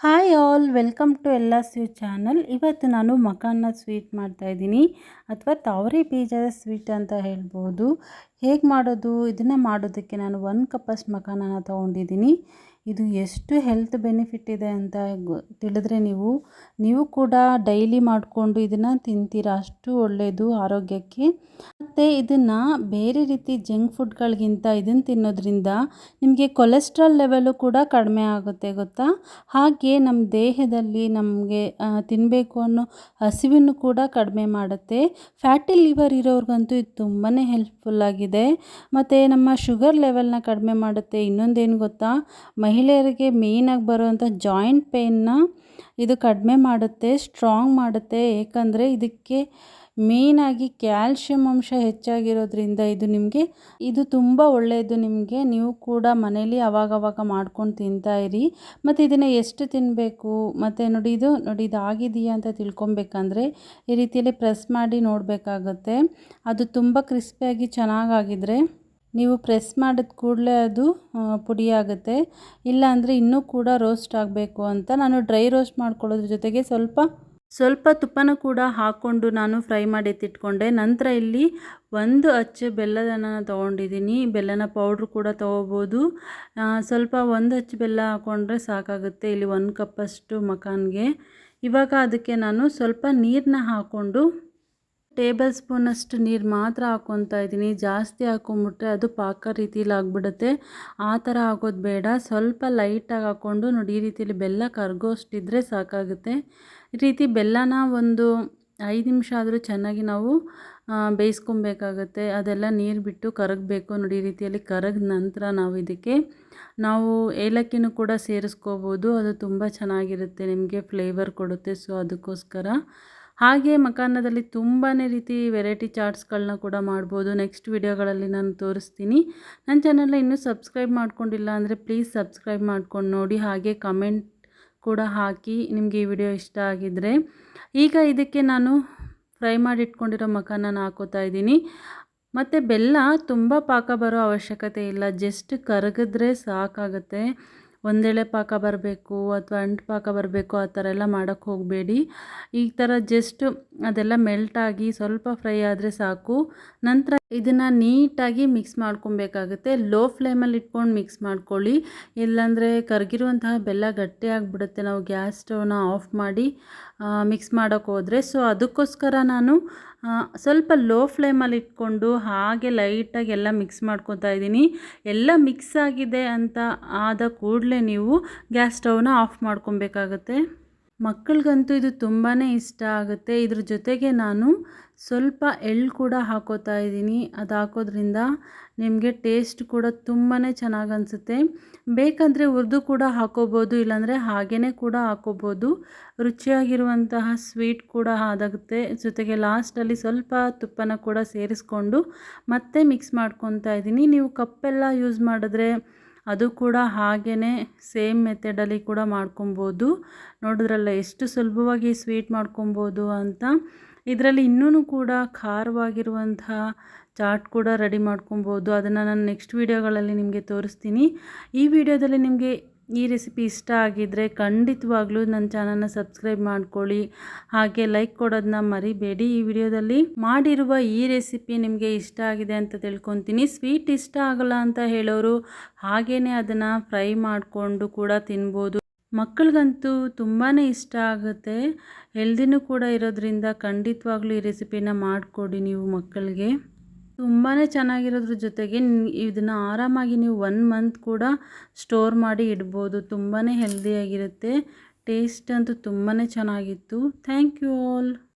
Hi all welcome to ಎಲ್ಲ sweet channel ಇವತ್ತು ನಾನು ಮಕಾನ್ನ ಸ್ವೀಟ್ ಮಾಡ್ತಾಯಿದ್ದೀನಿ ಅಥವಾ ತಾವರೆ ಬೀಜದ ಸ್ವೀಟ್ ಅಂತ ಹೇಳ್ಬೋದು. ಹೇಗೆ ಮಾಡೋದು? ಇದನ್ನು ಮಾಡೋದಕ್ಕೆ ನಾನು ಒಂದು ಕಪ್ಪಷ್ಟು ಮಕಾನನ ತೊಗೊಂಡಿದ್ದೀನಿ. ಇದು ಎಷ್ಟು ಹೆಲ್ತ್ ಬೆನಿಫಿಟ್ ಇದೆ ಅಂತ ತಿಳಿದ್ರೆ ನೀವು ನೀವು ಕೂಡ ಡೈಲಿ ಮಾಡಿಕೊಂಡು ಇದನ್ನು ತಿಂತೀರಾ? ಅಷ್ಟು ಒಳ್ಳೆಯದು ಆರೋಗ್ಯಕ್ಕೆ. ಮತ್ತು ಇದನ್ನು ಬೇರೆ ರೀತಿ ಜಂಕ್ ಫುಡ್ಗಳಿಗಿಂತ ಇದನ್ನು ತಿನ್ನೋದ್ರಿಂದ ನಿಮಗೆ ಕೊಲೆಸ್ಟ್ರಾಲ್ ಲೆವೆಲು ಕೂಡ ಕಡಿಮೆ ಆಗುತ್ತೆ, ಗೊತ್ತಾ? ಹಾಗೆ ನಮ್ಮ ದೇಹದಲ್ಲಿ ನಮಗೆ ತಿನ್ನಬೇಕು ಅನ್ನೋ ಹಸಿವನ್ನು ಕೂಡ ಕಡಿಮೆ ಮಾಡುತ್ತೆ. ಫ್ಯಾಟಿ ಲಿವರ್ ಇರೋರಿಗಂತೂ ಇದು ತುಂಬಾ ಹೆಲ್ಪ್ಫುಲ್ಲಾಗಿದೆ ಮತ್ತು ನಮ್ಮ ಶುಗರ್ ಲೆವೆಲ್ನ ಕಡಿಮೆ ಮಾಡುತ್ತೆ. ಇನ್ನೊಂದೇನು ಗೊತ್ತಾ? ಮಹಿಳೆಯರಿಗೆ ಮೇಯ್ನಾಗಿ ಬರುವಂಥ ಜಾಯಿಂಟ್ ಪೇಯ್ನ ಇದು ಕಡಿಮೆ ಮಾಡುತ್ತೆ ಸ್ಟ್ರಾಂಗ್ ಮಾಡುತ್ತೆ. ಏಕೆಂದರೆ ಇದಕ್ಕೆ ಮೇಯ್ನಾಗಿ ಕ್ಯಾಲ್ಶಿಯಂ ಅಂಶ ಹೆಚ್ಚಾಗಿರೋದ್ರಿಂದ ಇದು ನಿಮಗೆ, ಇದು ತುಂಬ ಒಳ್ಳೆಯದು ನಿಮಗೆ. ನೀವು ಕೂಡ ಮನೇಲಿ ಅವಾಗವಾಗ ಮಾಡ್ಕೊಂಡು ತಿಂತಾ ಇರಿ. ಮತ್ತು ಇದನ್ನು ಎಷ್ಟು ತಿನ್ನಬೇಕು ಮತ್ತು ನೋಡಿ ಇದು ನೋಡಿ ಇದು ಆಗಿದೆಯಾ ಅಂತ ತಿಳ್ಕೊಬೇಕಂದ್ರೆ ಈ ರೀತಿಯಲ್ಲಿ ಪ್ರೆಸ್ ಮಾಡಿ ನೋಡಬೇಕಾಗತ್ತೆ. ಅದು ತುಂಬ ಕ್ರಿಸ್ಪಿಯಾಗಿ ಚೆನ್ನಾಗಾಗಿದ್ರೆ ನೀವು ಪ್ರೆಸ್ ಮಾಡಿದ ಕೂಡಲೇ ಅದು ಪುಡಿ ಆಗುತ್ತೆ ಇಲ್ಲಾಂದರೆ ಇನ್ನೂ ಕೂಡ ರೋಸ್ಟ್ ಆಗಬೇಕು ಅಂತ ನಾನು ಡ್ರೈ ರೋಸ್ಟ್ ಮಾಡ್ಕೊಳ್ಳೋದ್ರ ಜೊತೆಗೆ ಸ್ವಲ್ಪ ಸ್ವಲ್ಪ ತುಪ್ಪನ ಕೂಡ ಹಾಕ್ಕೊಂಡು ನಾನು ಫ್ರೈ ಮಾಡಿ ಎತ್ತಿಟ್ಕೊಂಡೆ ನಂತರ ಇಲ್ಲಿ ಒಂದು ಅಚ್ಚು ಬೆಲ್ಲದನ್ನ ತೊಗೊಂಡಿದ್ದೀನಿ. ಬೆಲ್ಲನ ಪೌಡ್ರ್ ಕೂಡ ತೊಗೋಬೋದು. ಸ್ವಲ್ಪ ಒಂದು ಅಚ್ಚು ಬೆಲ್ಲ ಹಾಕ್ಕೊಂಡ್ರೆ ಸಾಕಾಗುತ್ತೆ ಇಲ್ಲಿ ಒಂದು ಕಪ್ಪಷ್ಟು ಮಕಾನ್ಗೆ. ಇವಾಗ ಅದಕ್ಕೆ ನಾನು ಸ್ವಲ್ಪ ನೀರನ್ನ ಹಾಕ್ಕೊಂಡು ಟೇಬಲ್ ಸ್ಪೂನಷ್ಟು ನೀರು ಮಾತ್ರ ಹಾಕ್ಕೊತಾ ಇದ್ದೀನಿ. ಜಾಸ್ತಿ ಹಾಕೊಂಬಿಟ್ರೆ ಅದು ಪಾಕ ರೀತಿಲಿ ಆಗಿಬಿಡುತ್ತೆ. ಆ ಥರ ಹಾಕೋದು ಬೇಡ. ಸ್ವಲ್ಪ ಲೈಟಾಗಿ ಹಾಕ್ಕೊಂಡು ನೋಡಿ, ಈ ರೀತಿಯಲ್ಲಿ ಬೆಲ್ಲ ಕರಗೋಷ್ಟಿದ್ರೆ ಸಾಕಾಗುತ್ತೆ. ಈ ರೀತಿ ಬೆಲ್ಲನ ಒಂದು ಐದು ನಿಮಿಷ ಆದರೂ ಚೆನ್ನಾಗಿ ನಾವು ಬೇಯಿಸ್ಕೊಬೇಕಾಗತ್ತೆ. ಅದೆಲ್ಲ ನೀರು ಬಿಟ್ಟು ಕರಗಬೇಕು ನೋಡಿ, ಈ ರೀತಿಯಲ್ಲಿ ಕರಗಿದ ನಂತರ ನಾವು ಇದಕ್ಕೆ, ನಾವು ಏಲಕ್ಕಿನೂ ಕೂಡ ಸೇರಿಸ್ಕೋಬೋದು. ಅದು ತುಂಬ ಚೆನ್ನಾಗಿರುತ್ತೆ, ನಿಮಗೆ ಫ್ಲೇವರ್ ಕೊಡುತ್ತೆ. ಸೊ, ಅದಕ್ಕೋಸ್ಕರ ಹಾಗೆ ಮಕಾನದಲ್ಲಿ ತುಂಬಾ ರೀತಿ ವೆರೈಟಿ ಚಾಟ್ಸ್ಗಳನ್ನ ಕೂಡ ಮಾಡ್ಬೋದು. ನೆಕ್ಸ್ಟ್ ವಿಡಿಯೋಗಳಲ್ಲಿ ನಾನು ತೋರಿಸ್ತೀನಿ. ನನ್ನ ಚಾನಲ್ನ ಇನ್ನೂ ಸಬ್ಸ್ಕ್ರೈಬ್ ಮಾಡ್ಕೊಂಡಿಲ್ಲ ಅಂದರೆ ಪ್ಲೀಸ್ ಸಬ್ಸ್ಕ್ರೈಬ್ ಮಾಡ್ಕೊಂಡು ನೋಡಿ. ಹಾಗೆ ಕಮೆಂಟ್ ಕೂಡ ಹಾಕಿ ನಿಮಗೆ ಈ ವಿಡಿಯೋ ಇಷ್ಟ ಆಗಿದ್ದರೆ ಈಗ ಇದಕ್ಕೆ ನಾನು ಫ್ರೈ ಮಾಡಿ ಇಟ್ಕೊಂಡಿರೋ ಮಕಾನ ಹಾಕೋತಾ ಇದ್ದೀನಿ. ಮತ್ತು ಬೆಲ್ಲ ತುಂಬ ಪಾಕ ಬರೋ ಅವಶ್ಯಕತೆ ಇಲ್ಲ. ಜಸ್ಟ್ ಕರಗಿದ್ರೆ ಸಾಕಾಗುತ್ತೆ. ಒಂದೆಳೆ ಪಾಕ ಬರಬೇಕು ಅಥವಾ ಅಂಟು ಪಾಕ ಬರಬೇಕು, ಆ ಥರ ಎಲ್ಲ ಮಾಡೋಕ್ಕೆ ಹೋಗಬೇಡಿ. ಈ ಥರ ಜಸ್ಟ್ ಅದೆಲ್ಲ ಮೆಲ್ಟಾಗಿ ಸ್ವಲ್ಪ ಫ್ರೈ ಆದರೆ ಸಾಕು. ನಂತರ ಇದನ್ನು ನೀಟಾಗಿ ಮಿಕ್ಸ್ ಮಾಡ್ಕೊಬೇಕಾಗುತ್ತೆ. ಲೋ ಫ್ಲೇಮಲ್ಲಿ ಇಟ್ಕೊಂಡು ಮಿಕ್ಸ್ ಮಾಡ್ಕೊಳ್ಳಿ. ಇಲ್ಲಾಂದರೆ ಕರಗಿರುವಂತಹ ಬೆಲ್ಲ ಗಟ್ಟಿಯಾಗಿಬಿಡುತ್ತೆ ನಾವು ಗ್ಯಾಸ್ ಸ್ಟವ್ನ ಆಫ್ ಮಾಡಿ ಮಿಕ್ಸ್ ಮಾಡೋಕ್ಕೆ ಹೋದರೆ. ಸೊ ಅದಕ್ಕೋಸ್ಕರ ನಾನು ಸ್ವಲ್ಪ ಲೋ ಫ್ಲೇಮಲ್ಲಿ ಇಟ್ಕೊಂಡು ಹಾಗೆ ಲೈಟಾಗಿ ಎಲ್ಲ ಮಿಕ್ಸ್ ಮಾಡ್ಕೊತಾ ಇದ್ದೀನಿ. ಎಲ್ಲ ಮಿಕ್ಸ್ ಆಗಿದೆ ಅಂತ ಆದ ಕೂಡಲೇ ನೀವು ಗ್ಯಾಸ್ ಸ್ಟವ್ನ ಆಫ್ ಮಾಡ್ಕೊಬೇಕಾಗತ್ತೆ. ಮಕ್ಕಳಿಗಂತೂ ಇದು ತುಂಬಾ ಇಷ್ಟ ಆಗುತ್ತೆ. ಇದ್ರ ಜೊತೆಗೆ ನಾನು ಸ್ವಲ್ಪ ಎಳ್ಳು ಕೂಡ ಹಾಕೋತಾ ಇದ್ದೀನಿ. ಅದು ಹಾಕೋದ್ರಿಂದ ನಿಮಗೆ ಟೇಸ್ಟ್ ಕೂಡ ತುಂಬಾ ಚೆನ್ನಾಗಿ ಅನಿಸುತ್ತೆ. ಬೇಕಂದರೆ ಹುರಿದು ಕೂಡ ಹಾಕೋಬೋದು, ಇಲ್ಲಾಂದರೆ ಹಾಗೇ ಕೂಡ ಹಾಕೋಬೋದು. ರುಚಿಯಾಗಿರುವಂತಹ ಸ್ವೀಟ್ ಕೂಡ ಆದಾಗುತ್ತೆ ಜೊತೆಗೆ ಲಾಸ್ಟಲ್ಲಿ ಸ್ವಲ್ಪ ತುಪ್ಪನ ಕೂಡ ಸೇರಿಸ್ಕೊಂಡು ಮತ್ತೆ ಮಿಕ್ಸ್ ಮಾಡ್ಕೊತಾ ಇದ್ದೀನಿ. ನೀವು ಕಪ್ಪೆಲ್ಲ ಯೂಸ್ ಮಾಡಿದ್ರೆ ಅದು ಕೂಡ ಹಾಗೆಯೇ ಸೇಮ್ ಮೆಥಡಲ್ಲಿ ಕೂಡ ಮಾಡ್ಕೊಬೋದು. ನೋಡಿದ್ರಲ್ಲ ಎಷ್ಟು ಸುಲಭವಾಗಿ ಸ್ವೀಟ್ ಮಾಡ್ಕೊಬೋದು ಅಂತ. ಇದರಲ್ಲಿ ಇನ್ನೂ ಕೂಡ ಖಾರವಾಗಿರುವಂತಹ ಚಾಟ್ ಕೂಡ ರೆಡಿ ಮಾಡ್ಕೊಬೋದು. ಅದನ್ನು ನಾನು ನೆಕ್ಸ್ಟ್ ವೀಡಿಯೋಗಳಲ್ಲಿ ನಿಮಗೆ ತೋರಿಸ್ತೀನಿ. ಈ ವಿಡಿಯೋದಲ್ಲಿ ನಿಮಗೆ ಈ ರೆಸಿಪಿ ಇಷ್ಟ ಆಗಿದ್ದರೆ ಖಂಡಿತವಾಗ್ಲೂ ನನ್ನ ಚಾನಲ್ನ ಸಬ್ಸ್ಕ್ರೈಬ್ ಮಾಡ್ಕೊಳ್ಳಿ. ಹಾಗೆ ಲೈಕ್ ಕೊಡೋದನ್ನ ಮರಿಬೇಡಿ. ಈ ವಿಡಿಯೋದಲ್ಲಿ ಮಾಡಿರುವ ಈ ರೆಸಿಪಿ ನಿಮಗೆ ಇಷ್ಟ ಆಗಿದೆ ಅಂತ ತಿಳ್ಕೊತೀನಿ. ಸ್ವೀಟ್ ಇಷ್ಟ ಆಗಲ್ಲ ಅಂತ ಹೇಳೋರು ಹಾಗೇ ಅದನ್ನು ಫ್ರೈ ಮಾಡಿಕೊಂಡು ಕೂಡ ತಿನ್ಬೋದು. ಮಕ್ಕಳಿಗಂತೂ ತುಂಬಾ ಇಷ್ಟ ಆಗುತ್ತೆ. ಹೆಲ್ದಿನೂ ಕೂಡ ಇರೋದ್ರಿಂದ ಖಂಡಿತವಾಗ್ಲೂ ಈ ರೆಸಿಪಿನ ಮಾಡಿಕೊಡಿ ನೀವು ಮಕ್ಕಳಿಗೆ. ತುಂಬಾ ಚೆನ್ನಾಗಿರೋದ್ರ ಜೊತೆಗೆ ಇದನ್ನು ಆರಾಮಾಗಿ ನೀವು ಒನ್ ಮಂತ್ ಕೂಡ ಸ್ಟೋರ್ ಮಾಡಿ ಇಡ್ಬೋದು. ತುಂಬಾ ಹೆಲ್ದಿಯಾಗಿರುತ್ತೆ ಟೇಸ್ಟ್ ಅಂತೂ ತುಂಬಾ ಚೆನ್ನಾಗಿತ್ತು. Thank you all